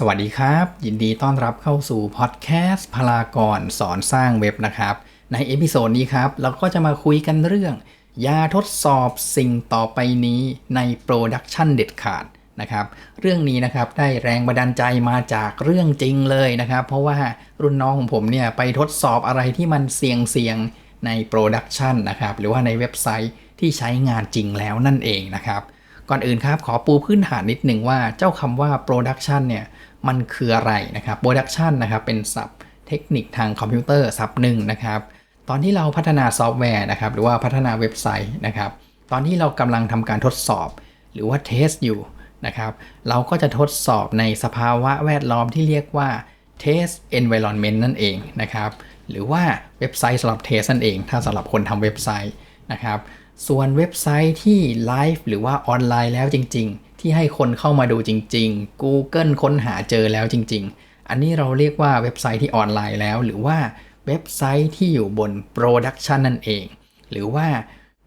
สวัสดีครับ ยินดีต้อนรับเข้าสู่พอดแคสต์พลากรสอนสร้างเว็บนะครับ ในเอพิโซดนี้ครับ เราก็จะมาคุยกันเรื่อง ยาทดสอบสิ่งต่อไปนี้ในโปรดักชันเด็ดขาดนะครับ เรื่องนี้นะครับได้แรงบันดาลใจมาจากเรื่องจริงเลยนะครับ เพราะว่ารุ่นน้องของผมเนี่ยไปทดสอบอะไรที่มันเสี่ยงๆในโปรดักชันนะครับ หรือว่าในเว็บไซต์ที่ใช้งานจริงแล้วนั่นเองนะครับ ก่อนอื่นครับขอปูพื้นฐานนิดหนึ่งว่าเจ้าคำว่า Production เนี่ย มันคืออะไรนะครับ Production นะครับเป็นศัพท์เทคนิคทางคอมพิวเตอร์ศัพท์หนึ่งนะครับ ตอนที่เราพัฒนาซอฟต์แวร์นะครับ หรือว่าพัฒนาเว็บไซต์นะครับ ตอนที่เรากำลังทำการทดสอบ หรือว่าเทสอยู่นะครับ เราก็จะทดสอบในสภาวะแวดล้อมที่เรียกว่า test environment นั่นเองนะครับ หรือว่าเว็บไซต์สำหรับเทสนั่นเอง ถ้าสำหรับคนทำเว็บไซต์นะครับ ส่วนเว็บไซต์ที่ไลฟ์หรือว่าออนไลน์แล้วจริง ๆ ที่ให้คนเข้ามาดูจริง ๆ Google ค้นหาเจอแล้วจริง ๆ อันนี้เราเรียกว่าเว็บไซต์ที่ออนไลน์แล้ว หรือว่าเว็บไซต์ที่อยู่บน Production นั่นเอง หรือว่า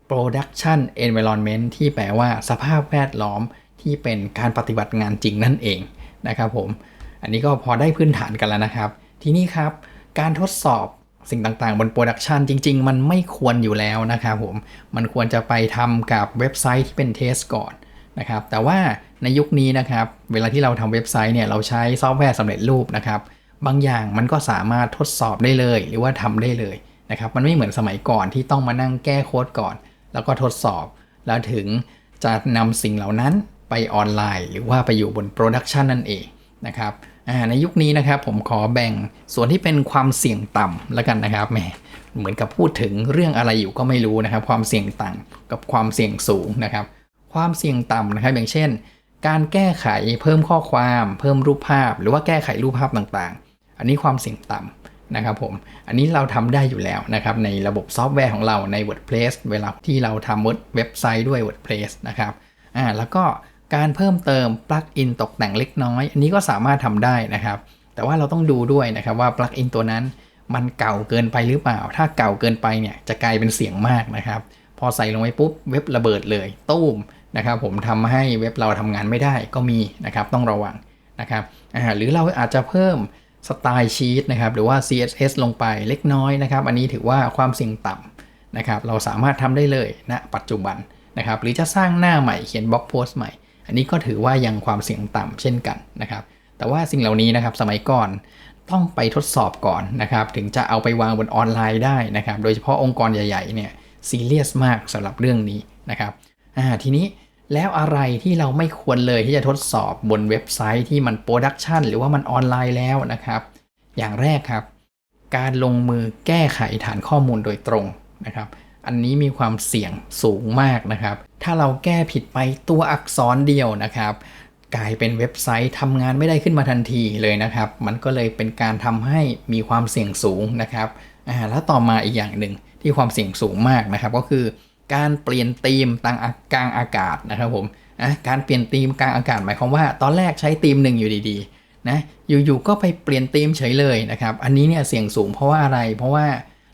Production Environment ที่แปลว่าสภาพแวดล้อมที่เป็นการปฏิบัติงานจริงนั่นเองนะครับผม อันนี้ก็พอได้พื้นฐานกันแล้วนะครับ ทีนี้ครับ การทดสอบสิ่งต่างๆ บนโปรดักชันจริง ๆ มันไม่ควรอยู่แล้วนะครับผม มันควรจะไปทำกับเว็บไซต์ที่เป็นเทสก่อน นะครับแต่ว่าในยุคนี้นะครับเวลาที่เราทำเว็บไซต์เนี่ยเราใช้ซอฟต์แวร์สำเร็จรูปนะครับบางอย่างมันก็สามารถทดสอบได้เลย หรือว่าทำได้เลยนะครับมันไม่เหมือนสมัยก่อนที่ต้องมานั่งแก้โค้ดก่อน แล้วก็ทดสอบ แล้วถึงจะนำสิ่งเหล่านั้นไปออนไลน์ หรือว่าไปอยู่บนโปรดักชันนั่นเองนะครับในยุคนี้นะครับผมขอแบ่งส่วนที่เป็นความเสี่ยงต่ำแล้วกันนะครับแหมเหมือนกับพูดถึงเรื่องอะไรอยู่ก็ไม่รู้นะครับ ความเสี่ยงต่ำกับความเสี่ยงสูงนะครับ ความเสี่ยงต่ำนะครับอย่างเช่น การแก้ไขเพิ่มข้อความ เพิ่มรูปภาพ หรือว่าแก้ไขรูปภาพต่างๆ อันนี้ความเสี่ยงต่ำนะครับผมอันนี้เราทำได้อยู่แล้วนะครับในระบบซอฟต์แวร์ของเราใน WordPress เวลาที่เราทำเว็บไซต์ด้วย WordPress นะครับอ่าแล้วก็การเพิ่มเติมปลั๊กอินตกแต่งเล็กน้อย อันนี้ก็สามารถทำได้นะครับ แต่ว่าเราต้องดูด้วยนะครับว่าปลั๊กอินตัวนั้นมันเก่าเกินไปหรือเปล่า ถ้าเก่าเกินไปเนี่ยจะกลายเป็นเสียงมากนะครับ พอใส่ลงไปปุ๊บเว็บระเบิดเลย ตู้ม นะครับผมทำให้เว็บเราทำงานไม่ได้ก็มีนะครับต้องระวังนะครับหรือเราอาจจะเพิ่มสไตล์ชีตนะครับหรือว่า CSS ลงไปเล็กน้อยนะครับ อันนี้ถือว่าความเสี่ยงต่ำนะครับเราสามารถทำได้เลยณนะปัจจุบันนะครับหรือจะสร้างหน้าใหม่เขียนบล็อกโพสต์ใหม่ อันนี้ก็ถือว่ายังความเสี่ยงต่ำเช่นกันนะครับแต่ว่าสิ่งเหล่านี้นะครับสมัยก่อนต้องไปทดสอบก่อนนะครับถึงจะเอาไปวางบนออนไลน์ได้นะครับโดยเฉพาะองค์กรใหญ่ๆเนี่ยซีเรียสมากสำหรับเรื่องนี้นะครับ อ่าทีนี้แล้วอะไรที่เราไม่ควรเลยที่จะทดสอบบนเว็บไซต์ที่มันโปรดักชันหรือว่ามันออนไลน์แล้วนะครับ อย่างแรกครับ การลงมือแก้ไขฐานข้อมูลโดยตรงนะครับ อันนี้มีความเสี่ยงสูงมากนะครับ ถ้าเราแก้ผิดไปตัวอักษรเดียวนะครับ กลายเป็นเว็บไซต์ทำงานไม่ได้ขึ้นมาทันทีเลยนะครับ มันก็เลยเป็นการทำให้มีความเสี่ยงสูงนะครับอ่าแล้วต่อมาอีกอย่างหนึ่งที่ความเสี่ยงสูงมากนะครับ ก็คือ การเปลี่ยนธีมต่างกลางอากาศนะครับผมอะการเปลี่ยนธีมกลางอากาศหมายความว่า ตอนแรกใช้ธีมหนึ่งอยู่ดีๆนะอยู่ๆก็ไปเปลี่ยนธีมเฉยเลยนะครับ อันนี้เนี่ยเสี่ยงสูงเพราะว่าอะไร เพราะว่า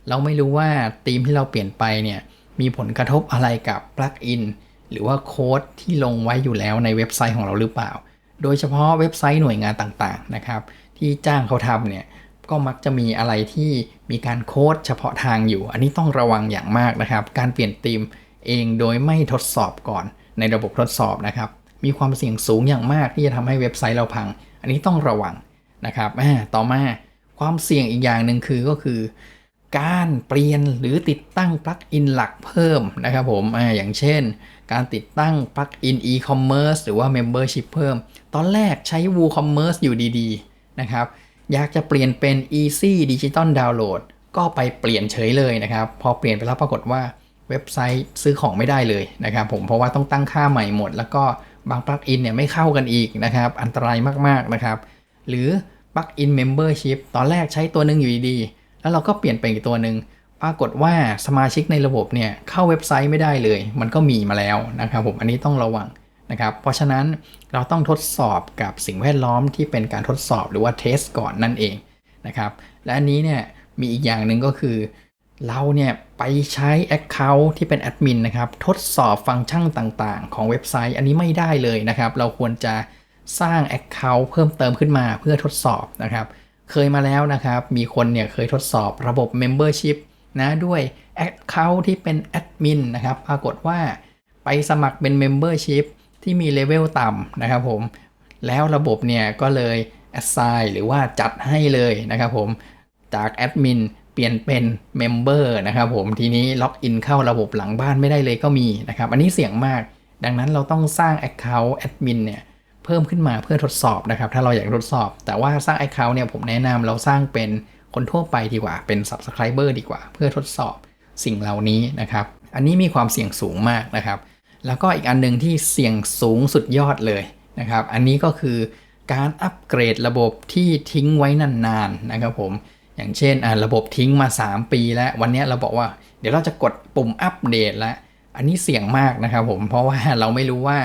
เราไม่รู้ว่าธีมที่เราเปลี่ยนไปเนี่ยมีผลกระทบอะไรกับปลั๊กอินหรือว่าโค้ดที่ลงไว้อยู่แล้วในเว็บไซต์ของเราหรือเปล่า โดยเฉพาะเว็บไซต์หน่วยงานต่างๆนะครับที่จ้างเขาทำเนี่ย ก็มักจะมีอะไรที่มีการโค้ดเฉพาะทางอยู่ อันนี้ต้องระวังอย่างมากนะครับ การเปลี่ยนธีมเองโดยไม่ทดสอบก่อนในระบบทดสอบนะครับ มีความเสี่ยงสูงอย่างมากที่จะทำให้เว็บไซต์เราพัง อันนี้ต้องระวังนะครับต่อมาความเสี่ยงอีกอย่างหนึ่งคือก็คือ การเปลี่ยนหรือติดตั้งปลั๊กอินหลักเพิ่มนะครับผมออย่างเช่น การติดตั้งปลั๊กอิน e-commerce หรือว่า membership เพิ่ม ตอนแรกใช้ WooCommerce อยู่ดีๆนะครับ อยากจะเปลี่ยนเป็น easy digital download ก็ไปเปลี่ยนเฉยเลยนะครับ พอเปลี่ยนไปแล้วปรากฏว่าเว็บไซต์ซื้อของไม่ได้เลยนะครับผมเพราะว่าต้องตั้งค่าใหม่หมด แล้วก็บางปลั๊กอินเนี่ยไม่เข้ากันอีกนะครับ อันตรายมากๆนะครับ หรือปลั๊กอิน membership ตอนแรกใช้ตัวหนึ่งอยู่ดีๆ แล้วเราก็เปลี่ยนไปอีกตัวหนึ่งปรากฏว่าสมาชิกในระบบเนี่ยเข้าเว็บไซต์ไม่ได้เลย มันก็มีมาแล้วนะครับผมอันนี้ต้องระวัง นะครับ เพราะฉะนั้นเราต้องทดสอบกับสิ่งแวดล้อมที่เป็นการทดสอบหรือว่าเทสก่อนนั่นเองนะครับ และอันนี้เนี่ยมีอีกอย่างหนึ่งก็คือ เราเนี่ยไปใช้ Account ที่เป็นแอดมินนะครับ ทดสอบฟังก์ชันต่าง ๆ ของเว็บไซต์ อันนี้ไม่ได้เลยนะครับ เราควรจะสร้าง Account เพิ่มเติมขึ้นมาเพื่อทดสอบนะครับ เคยมาแล้วนะครับ มีคนเนี่ยเคยทดสอบระบบ Membership นะด้วย Account ที่เป็นแอดมินนะครับ ปรากฏว่าไปสมัครเป็น Membership ที่มีเลเวลต่ำนะครับผม แล้วระบบเนี่ยก็เลย assign หรือว่าจัดให้เลยนะครับผม จากแอดมินเปลี่ยนเป็นเมมเบอร์นะครับผม ทีนี้ล็อกอินเข้าระบบหลังบ้านไม่ได้เลยก็มีนะครับ อันนี้เสี่ยงมาก ดังนั้นเราต้องสร้าง Account แอดมินเนี่ยเพิ่มขึ้นมาเพื่อทดสอบนะครับ ถ้าเราอยากทดสอบ แต่ว่าสร้าง Account เนี่ยผมแนะนำเราสร้างเป็นคนทั่วไปดีกว่า เป็น Subscriber ดีกว่า เพื่อทดสอบสิ่งเหล่านี้นะครับ อันนี้มีความเสี่ยงสูงมากนะครับ แล้วก็อีกอันหนึ่งที่เสี่ยงสูงสุดยอดเลยนะครับ อันนี้ก็คือการอัปเกรดระบบที่ทิ้งไว้นานๆนะครับผม อย่างเช่นะระบบทิ้งมา 3 ปีแล้ว วันนี้เราบอกว่าเดี๋ยวเราจะกดปุ่มอัปเดตแล้วอันนี้เสี่ยงมากนะครับผม เพราะว่าเราไม่รู้ว่า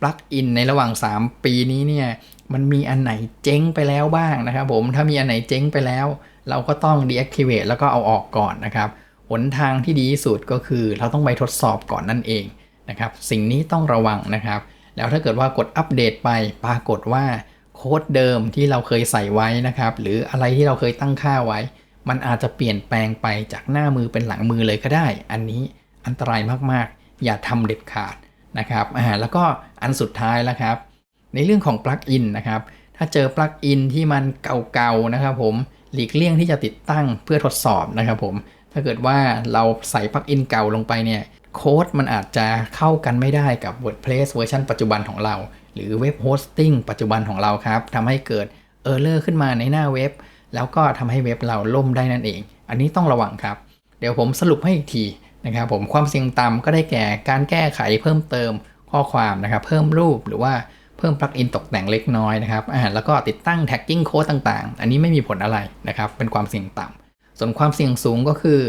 ปลั๊กอินในระหว่าง 3 ปีนี้เนี่ยมันมีอันไหนเจ๊งไปแล้วบ้างนะครับผม ถ้ามีอันไหนเจ๊งไปแล้ว เราก็ต้อง deactivate แล้วก็เอาออกก่อนนะครับ หนทางที่ดีที่สุดก็คือเราต้องไปทดสอบก่อนนั่นเอง นะครับสิ่งนี้ต้องระวังนะครับ แล้วถ้าเกิดว่ากดอัปเดตไปปรากฏว่าโค้ดเดิมที่เราเคยใส่ไว้นะครับ หรืออะไรที่เราเคยตั้งค่าไว้ มันอาจจะเปลี่ยนแปลงไปจากหน้ามือเป็นหลังมือเลยก็ได้ อันนี้อันตรายมากๆ อย่าทำเด็ดขาดนะครับอ่าแล้วก็อันสุดท้ายแล้วครับ ในเรื่องของปลั๊กอินนะครับถ้าเจอปลั๊กอินที่มันเก่าๆนะครับผมหลีกเลี่ยงที่จะติดตั้งเพื่อทดสอบนะครับผมถ้าเกิดว่าเราใส่ปลั๊กอินเก่าลงไปเนี่ย โค้ดมันอาจจะเข้ากันไม่ได้กับ WordPress เวอร์ชันปัจจุบันของเรา หรือเว็บโฮสติ้งปัจจุบันของเราครับทำให้เกิดเออร์เลอร์ขึ้นมาในหน้าเว็บ แล้วก็ทำให้เว็บเราล่มได้นั่นเอง อันนี้ต้องระวังครับ เดี๋ยวผมสรุปให้อีกทีนะครับผมความเสี่ยงต่ำก็ได้แก่การแก้ไขเพิ่มเติมข้อความนะครับ เพิ่มรูปหรือว่าเพิ่มปลั๊กอินตกแต่งเล็กน้อยนะครับอ่าแล้วก็ติดตั้งแท็กกิ้งโค้ดต่างๆ อันนี้ไม่มีผลอะไรนะครับ เป็นความเสี่ยงต่ำส่วนความเสี่ยงสูงก็คือ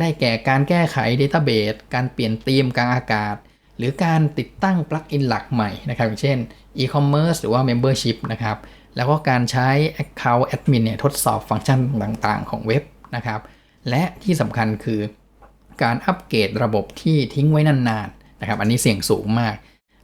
ได้แก่การแก้ไข Database การเปลี่ยนธีมกลางอากาศ หรือการติดตั้งปลั๊กอินหลักใหม่นะครับอย่างเช่น e-commerce หรือว่า membership นะครับแล้วก็การใช้ account admin เนี่ยทดสอบฟังก์ชันต่างๆ ของเว็บนะครับและที่สำคัญคือการอัปเกรดระบบที่ทิ้งไว้นานๆนะครับอันนี้เสี่ยงสูงมาก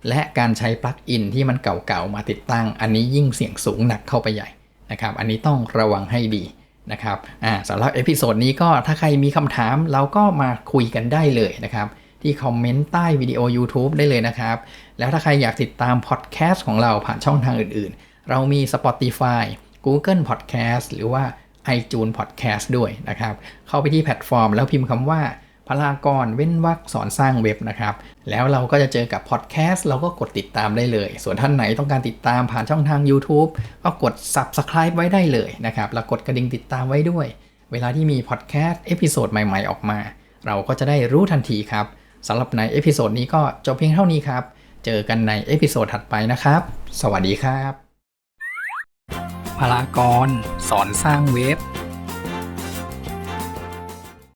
และการใช้ปลั๊กอินที่มันเก่าๆมาติดตั้ง อันนี้ยิ่งเสี่ยงสูงหนักเข้าไปใหญ่นะครับอันนี้ต้องระวังให้ดี นะครับอ่าสำหรับเอพิโซดนี้ก็ถ้าใครมีคำถามเราก็มาคุยกันได้เลยนะครับ ที่คอมเมนต์ใต้วิดีโอ YouTube ได้เลยนะครับ แล้วถ้าใครอยากติดตามพอดแคสต์ของเราผ่านช่องทางอื่นๆ เรามี Spotify Google Podcast หรือว่า iTunes Podcast ด้วยนะครับ เข้าไปที่แพลตฟอร์มแล้วพิมพ์คำว่า พลากรเว้นวรรคสอนสร้างเว็บนะครับ แล้วเราก็จะเจอกับพอดแคสต์เราก็กดติดตามได้เลย ส่วนท่านไหนต้องการติดตามผ่านช่องทาง YouTube ก็กด Subscribe ไว้ได้เลยนะครับ แล้วกดกระดิ่งติดตามไว้ด้วย เวลาที่มีพอดแคสต์เอพิโซดใหม่ๆ ออกมา เราก็จะได้รู้ทันทีครับสำหรับในเอพิโซดนี้ก็จบเพียงเท่านี้ครับ เจอกันในเอพิโซดถัดไปนะครับ สวัสดีครับพลากรสอนสร้างเว็บ